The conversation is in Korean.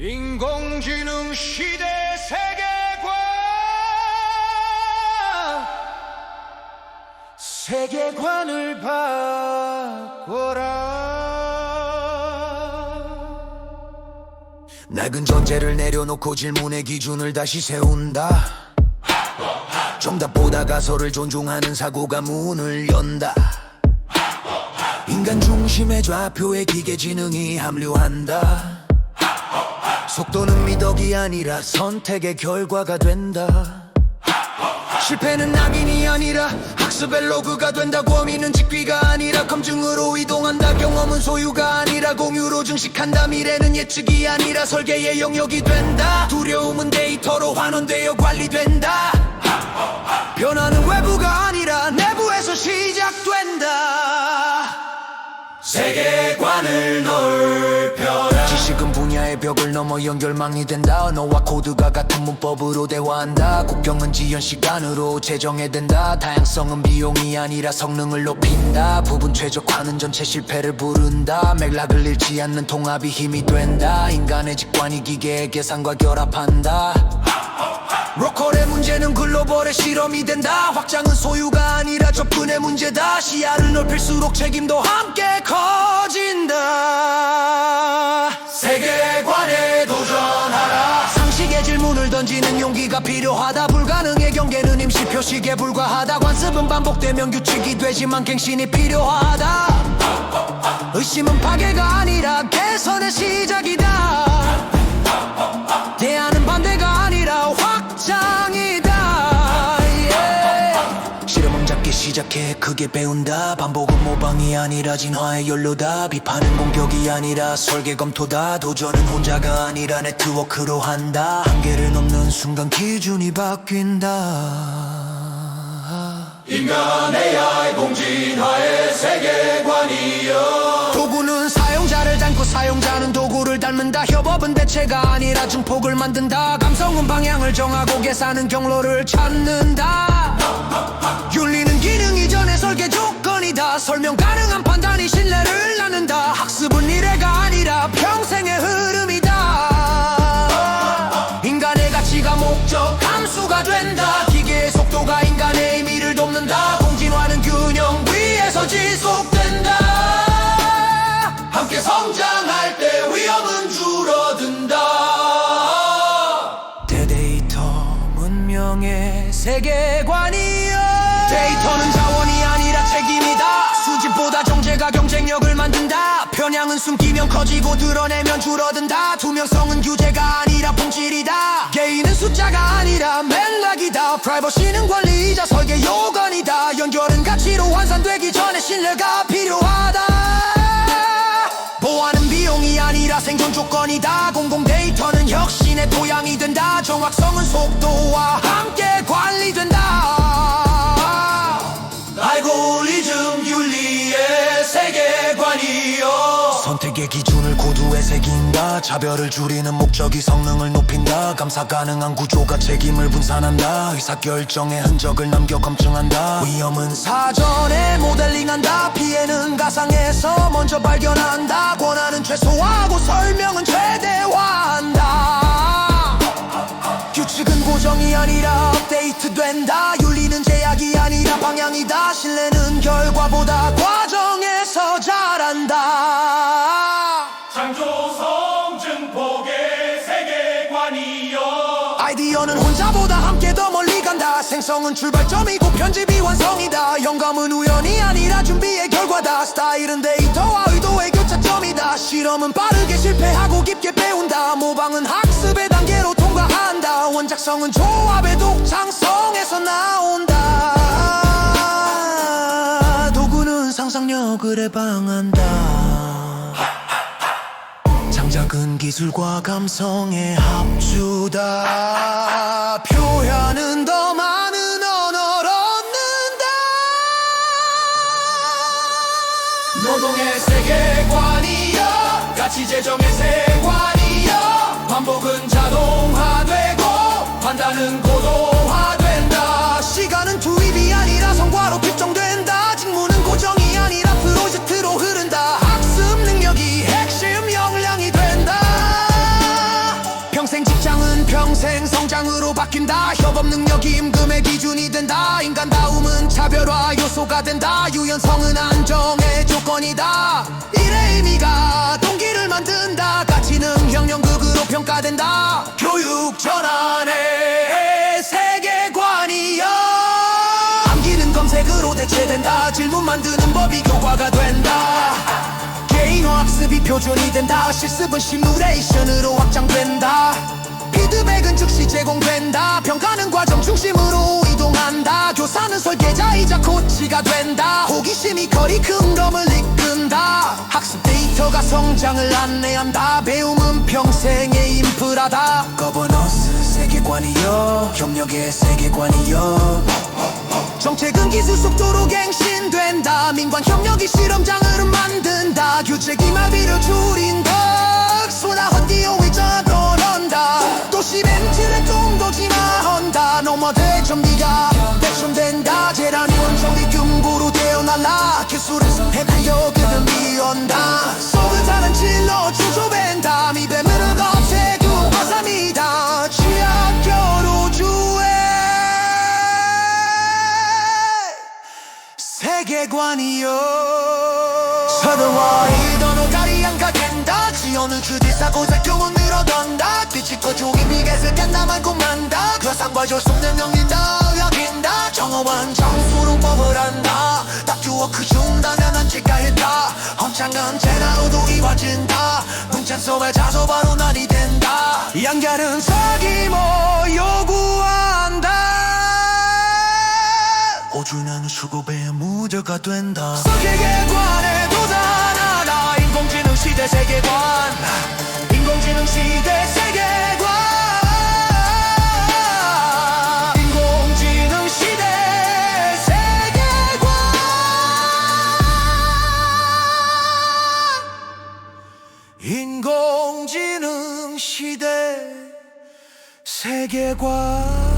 인공지능 시대 세계관. 세계관을 바꿔라. 낡은 전제를 내려놓고 질문의 기준을 다시 세운다. 정답보다 가설을 존중하는 사고가 문을 연다. 인간 중심의 좌표에 기계 지능이 합류한다 속도는 미덕이 아니라 선택의 결과가 된다. 실패는 낙인이 아니라 학습의 로그가 된다 범인은 직귀가 아니라 검증으로 이동한다. 경험은 소유가 아니라 공유로 증식한다. 미래는 예측이 아니라 설계의 영역이 된다. 두려움은 데이터로 환원되어 관리된다. 변화는 외부가 아니라 내부에서 시작된다. 세계관을 분야의 벽을 넘어 연결망이 된다. 너와 코드가 같은 문법으로 대화한다. 국경은 지연 시간으로 재정해 된다. 다양성은 비용이 아니라 성능을 높인다. 부분 최적화는 전체 실패를 부른다. 맥락을 잃지 않는 통합이 힘이 된다. 인간의 직관이 기계의 계산과 결합한다. 로컬의 문제는 글로벌의 실험이 된다. 확장은 소유가 아니라 접근의 문제다. 시야를 넓힐수록 책임도 함께 커진다 세계관에 도전하라. 상식의 질문을 던지는 용기가 필요하다. 불가능의 경계는 임시 표식에 불과하다. 관습은 반복되면 규칙이 되지만 갱신이 필요하다. 의심은 파괴가 아니라 개선의 시작이다. 대안은 반대가 아니라 확장이 시작해. 크게 배운다. 반복은 모방이 아니라 진화의 연료다. 비판은 공격이 아니라 설계 검토다. 도전은 혼자가 아니라 네트워크로 한다. 한계를 넘는 순간 기준이 바뀐다. 인간 AI 공진화의 세계관이여. 도구는 사용자를 닮고 사용자는 도구를 닮는다. 협업은 대체가 아니라 증폭을 만든다. 감성은 방향을 정하고 계산은 경로를 찾는다. 윤리는 기능 이전의 설계 조건이다 설명 가능한 판단이 신뢰를 낳는다. 학습은 미래가 아니라 평생의 흐름이다. 인간의 가치가 목적 함수가 된다. 기계의 속도가 인간의 의미를 돕는다. 공진화는 균형 위에서 지속된다. 함께 성장할 때 위험은 줄어든다. 대데이터 문명의 세계관이여 데이터는 자원이 아니라 책임이다. 수집보다 정제가 경쟁력을 만든다. 편향은 숨기면 커지고 드러내면 줄어든다. 투명성은 규제가 아니라 본질이다. 개인은 숫자가 아니라 맥락이다. 프라이버시는 권리이자 설계 요건이다. 연결은 가치로 환산되기 전에 신뢰가 필요하다. 보안은 비용이 아니라 생존 조건이다. 공공 데이터는 혁신의 토양이 된다. 정확성은 속도와 함께 관리된다 선택의 기준을 고두에 새긴다. 차별을 줄이는 목적이 성능을 높인다. 감사 가능한 구조가 책임을 분산한다. 의사결정의 흔적을 남겨 검증한다. 위험은 사전에 모델링한다. 피해는 가상에서 먼저 발견한다. 권한은 최소화하고 설명은 최대화한다. 규칙은 고정이 아니라 업데이트된다. 윤리는 제약이 아니라 방향이다. 신뢰 다 생성은 출발점이고 편집이 완성이다. 영감은 우연이 아니라 준비의 결과다. 스타일은 데이터와 의도의 교차점이다. 실험은 빠르게 실패하고 깊게 배운다. 모방은 학습의 단계로 통과한다. 원작성은 조합의 독창성에서 나온다. 도구는 상상력을 해방한다. 창작은 기술과 감성의 합주다. 표현은 더 많은 노동의 세계관이여 가치 재정의 세관이여 반복은 자동화되고 판단은 고도 바뀐다. 협업 능력이 임금의 기준이 된다. 인간다움은 차별화 요소가 된다. 유연성은 안정의 조건이다. 일의 의미가 동기를 만든다. 가치는 형용극으로 평가된다. 교육 전환의 세계관이여. 암기는 검색으로 대체된다. 질문 만드는 법이 교과가 된다. 개인화 학습이 표준이 된다. 실습은 시뮬레이션으로 확장된다. 피드백은 즉시 제공된다. 평가는 과정 중심으로 이동한다. 교사는 설계자이자 코치가 된다. 호기심이 커리큘럼을 이끈다. 학습 데이터가 성장을 안내한다. 배움은 평생의 인프라다. 거버넌스 세계관이여 경력의 세계관이여. 정책은 기술 속도로 갱신된다. 민관 협력이 실험장을 만든다. 규제 기말비를 줄인다. 소나 헛디오 위자 세계관이요. 서로와의 언어가리 양가된다. 지어는 주디사 고색 교훈 늘어던다. 뒤집고 종이 비get을 깬다 말고 만다. 교상과 조속는 영린다 여긴다. 정어원 정수로 법을 한다. 다큐워크 준다면 안치가했다. 헌창은 제나로도 이루어진다. 문찬 소에 자소 바로 날이 된다. 양결은 사기 모 요 호주는 수고배의 무대가 된다. 세계관에 도전하라 인공지능 시대 세계관. 인공지능 시대 세계관. 인공지능 시대 세계관. 인공지능 시대 세계관